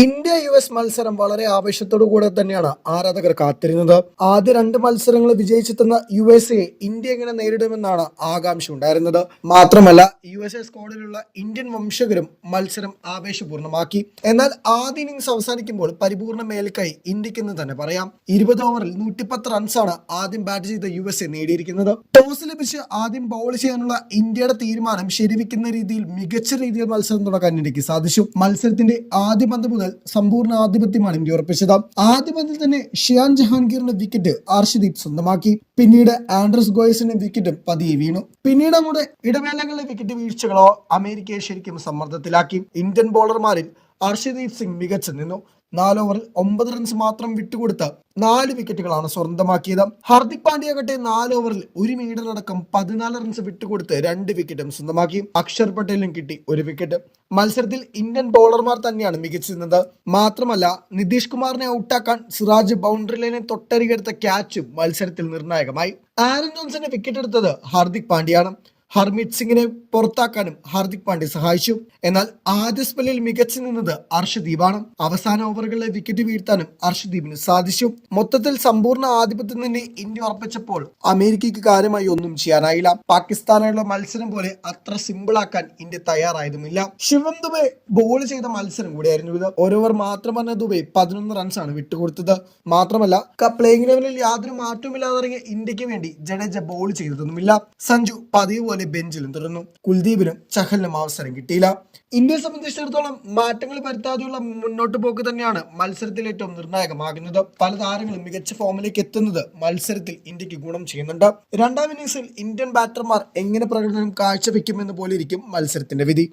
India U S മത്സരം വളരെ ആവേശത്തോടു കൂടെ തന്നെയാണ് ആരാധകർ കാത്തിരുന്നത്. ആദ്യ രണ്ട് മത്സരങ്ങൾ വിജയിച്ചെത്തുന്ന യു എസ് എ ഇന്ത്യ എങ്ങനെ നേരിടുമെന്നാണ് ആകാംക്ഷ ഉണ്ടായിരുന്നത് മാത്രമല്ല യു എസ് എ സ്ക്വാഡിലുള്ള ഇന്ത്യൻ വംശകരും മത്സരം ആവേശപൂർണമാക്കി എന്നാൽ ആദ്യ ഇന്നിംഗ്സ് അവസാനിക്കുമ്പോൾ പരിപൂർണ മേൽക്കായി ഇന്ത്യക്കെന്ന് തന്നെ പറയാം. ഇരുപത് ഓവറിൽ നൂറ്റിപ്പത്ത് റൺസാണ് ആദ്യം ബാറ്റ് ചെയ്ത യു എസ് എ നേടിയിരിക്കുന്നത്. ടോസ് ലഭിച്ച് ആദ്യം ബൗൾ ചെയ്യാനുള്ള ഇന്ത്യയുടെ തീരുമാനം ശരിവെക്കുന്ന രീതിയിൽ മികച്ച രീതിയിൽ മത്സരം തുടങ്ങാൻ ഇന്ത്യയ്ക്ക് സാധിച്ചു. മത്സരത്തിന്റെ ആദ്യ പന്ത് മുതൽ സമ്പൂർണ ആധിപത്യമാണ് ഇന്ത്യ ഉറപ്പിച്ചത്. ആദ്യ പന്തിൽ തന്നെ ഷിയാൻ ജഹാൻഗീറിന്റെ വിക്കറ്റ് ആർഷിദീപ് സ്വന്തമാക്കി. പിന്നീട് ആൻഡ്രസ് ഗോയസിന്റെ വിക്കറ്റും പതിയെ വീണു. പിന്നീട് അങ്ങോട്ട് ഇടവേളകളിലെ വിക്കറ്റ് വീഴ്ചകളോ അമേരിക്കയെ ശരിക്കും സമ്മർദ്ദത്തിലാക്കി. ഇന്ത്യൻ ബോളർമാരിൽ അർഷദീപ് സിംഗ് മികച്ച നിന്നു. നാല് ഓവറിൽ ഒമ്പത് റൺസ് മാത്രം വിട്ടുകൊടുത്ത് നാല് വിക്കറ്റുകളാണ് സ്വന്തമാക്കിയത്. ഹർദിക് പാണ്ഡ്യയാകട്ടെ നാല് ഓവറിൽ ഒരു മീറ്ററിലടക്കം പതിനാല് റൺസ് വിട്ടുകൊടുത്ത് രണ്ട് വിക്കറ്റും സ്വന്തമാക്കി. അക്ഷർ പട്ടേലിനും കിട്ടി ഒരു വിക്കറ്റ് മത്സരത്തിൽ ഇന്ത്യൻ ബൗളർമാർ തന്നെയാണ് മികച്ചിരുന്നത് മാത്രമല്ല നിതീഷ് കുമാറിനെ ഔട്ടാക്കാൻ സിറാജ് ബൗണ്ടറി ലൈനെ തൊട്ടരികെടുത്ത ക്യാച്ചും മത്സരത്തിൽ നിർണായകമായി. ആരൻ ജോൺസന്റെ വിക്കറ്റ് എടുത്തത് ഹാർദിക് പാണ്ഡ്യയാണ്. ഹർമിത് സിംഗിനെ പുറത്താക്കാനും ഹാർദിക് പാണ്ഡ്യ സഹായിച്ചു. എന്നാൽ ആദ്യ സ്പെല്ലിൽ മികച്ചു നിന്നത് അർഷദീപാണ്. അവസാന ഓവറുകളിലെ വിക്കറ്റ് വീഴ്ത്താനും അർഷദീപിന് സാധിച്ചു. മൊത്തത്തിൽ സമ്പൂർണ ആധിപത്യം തന്നെ ഇന്ത്യ ഉറപ്പിച്ചപ്പോൾ അമേരിക്കയ്ക്ക് കാര്യമായി ഒന്നും ചെയ്യാനായില്ല. പാകിസ്ഥാനായുള്ള മത്സരം പോലെ അത്ര സിമ്പിൾ ആക്കാൻ ഇന്ത്യ തയ്യാറായതുമില്ല. ശിവം ദുബെ ബോൾ ചെയ്ത മത്സരം കൂടിയായിരുന്നു ഇത്. ഓരോവർ മാത്രം പറഞ്ഞ ദുബെ പതിനൊന്ന് റൺസാണ് വിട്ടുകൊടുത്തത്. മാത്രമല്ല പ്ലേയിങ് ലെവലിൽ യാതൊരു മാറ്റവുമില്ലാതെ ഇറങ്ങിയ ഇന്ത്യയ്ക്ക് വേണ്ടി ജഡേജ ബോൾ ചെയ്തതൊന്നുമില്ല. സഞ്ജു പതിവ് പോലെ ബെഞ്ചിലും തുടർന്നു കുൽദീപിനും ചഹലിനും അവസരം കിട്ടിയില്ല. ഇന്ത്യയെ സംബന്ധിച്ചിടത്തോളം മാറ്റങ്ങൾ വരുത്താതെയുള്ള മുന്നോട്ട് പോക്ക് തന്നെയാണ് മത്സരത്തിൽ ഏറ്റവും നിർണായകമാകുന്നത്. പല താരങ്ങളും മികച്ച ഫോമിലേക്ക് എത്തുന്നത് മത്സരത്തിൽ ഇന്ത്യയ്ക്ക് ഗുണം ചെയ്യുന്നുണ്ട്. രണ്ടാം ഇന്നിംഗ്സിൽ ഇന്ത്യൻ ബാറ്റർമാർ എങ്ങനെ പ്രകടനം കാഴ്ചവെക്കുമെന്ന് പോലെ ഇരിക്കും മത്സരത്തിന്റെ വിധി.